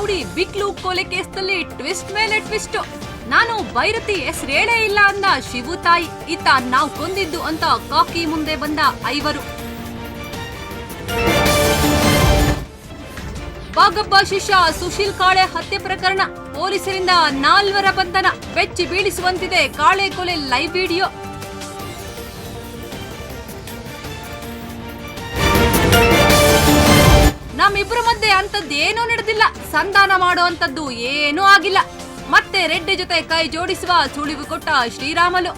Rowdy ಬಿಕ್ಲು ಕೊಲೆ ಕೇಸ್ನಲ್ಲಿ twist ಮೇಲೆ ಟ್ವಿಸ್ಟ್. ನಾನು ಭೈರತಿ ಹೆಸರು ಹೇಳೇ ಇಲ್ಲ ಅಂದ ಶಿವು ತಾಯಿ. ಈತ ನಾವು ಕೊಂದಿದ್ದು ಅಂತ ಕಾಕಿ ಮುಂದೆ ಬಂದ ಐವರು. ಬಾಗಬ್ಬ ಶಿಷ್ಯ ಸುಶೀಲ್ ಕಾಳೆ ಹತ್ಯೆ ಪ್ರಕರಣ. ಪೊಲೀಸರಿಂದ ನಾಲ್ವರ ಬಂಧನ. ಬೆಚ್ಚಿ ಬೀಳಿಸುವಂತಿದೆ ಕಾಳೆ ಕೊಲೆ ಲೈವ್ ವಿಡಿಯೋ. ನಮ್ಮಿಬ್ರ ಮಧ್ಯೆ ಅಂತದ್ದೇನೂ ನಡೆದಿಲ್ಲ. ಸಂಧಾನ ಮಾಡುವಂತದ್ದು ಏನೂ ಆಗಿಲ್ಲ. ಮತ್ತೆ ರೆಡ್ಡಿ ಜೊತೆ ಕೈ ಜೋಡಿಸುವ ಸುಳಿವು ಕೊಟ್ಟ ಶ್ರೀರಾಮಲು.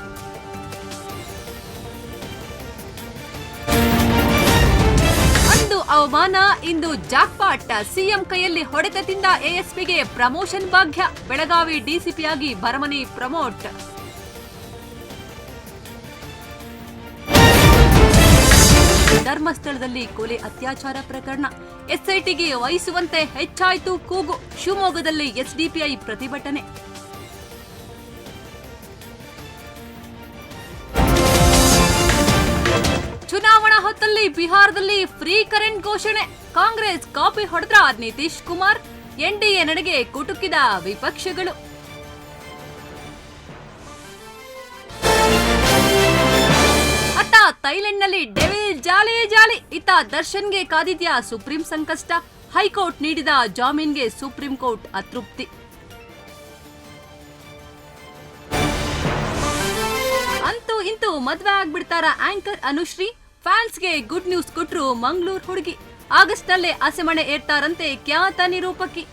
ಅಂದು ಅವಮಾನ, ಇಂದು ಜಾಕ್ಪಾಟ್ ಸಿಎಂ ಕೈಯಲ್ಲಿ ಹೊಡೆತ ತಿಂದ ಎಎಸ್ಪಿಗೆ ಪ್ರಮೋಷನ್ ಭಾಗ್ಯ. ಬೆಳಗಾವಿ ಡಿಸಿಪಿಯಾಗಿ ಭರಮನಿ ಪ್ರಮೋಟ್. ಧರ್ಮಸ್ಥಳದಲ್ಲಿ ಕೊಲೆ ಅತ್ಯಾಚಾರ ಪ್ರಕರಣ. ಎಸ್ಐಟಿಗೆ ವಹಿಸುವಂತೆ ಹೆಚ್ಚಾಯಿತು ಕೂಗು. ಶಿವಮೊಗ್ಗದಲ್ಲಿ ಎಸ್ಡಿಪಿಐ ಪ್ರತಿಭಟನೆ. ಚುನಾವಣಾ ಹೊತ್ತಲ್ಲಿ ಬಿಹಾರದಲ್ಲಿ ಫ್ರೀ ಕರೆಂಟ್ ಘೋಷಣೆ. ಕಾಂಗ್ರೆಸ್ ಕಾಪಿ ಹೊಡೆದ್ರ ನಿತೀಶ್ ಕುಮಾರ್. ಎನ್ಡಿಎ ನಡೆಗೆ ಕುಟುಕಿದ ವಿಪಕ್ಷಗಳು. ಅಟ್ಟ ಥೈಲೆಂಡ್ನಲ್ಲಿ ಜಾಲಿ ಇತ್ತ ದರ್ಶನ್ಗೆ ಕಾದಿದ್ಯಾ ಸುಪ್ರೀಂ ಸಂಕಷ್ಟ? ಹೈಕೋರ್ಟ್ ನೀಡಿದ ಜಾಮೀನ್ಗೆ ಸುಪ್ರೀಂ ಕೋರ್ಟ್ ಅತೃಪ್ತಿ. ಅಂತೂ ಇಂತೂ ಮದ್ವೆ ಆಗ್ಬಿಡ್ತಾರ ಆಂಕರ್ ಅನುಶ್ರೀ? ಫ್ಯಾನ್ಸ್ಗೆ ಗುಡ್ ನ್ಯೂಸ್ ಕೊಟ್ರು ಮಂಗಳೂರು ಹುಡುಗಿ. ಆಗಸ್ಟ್ ನಲ್ಲೇ ಹಸೆಮಣೆ ಏರ್ತಾರಂತೆ ಖ್ಯಾತ ನಿರೂಪಕಿ.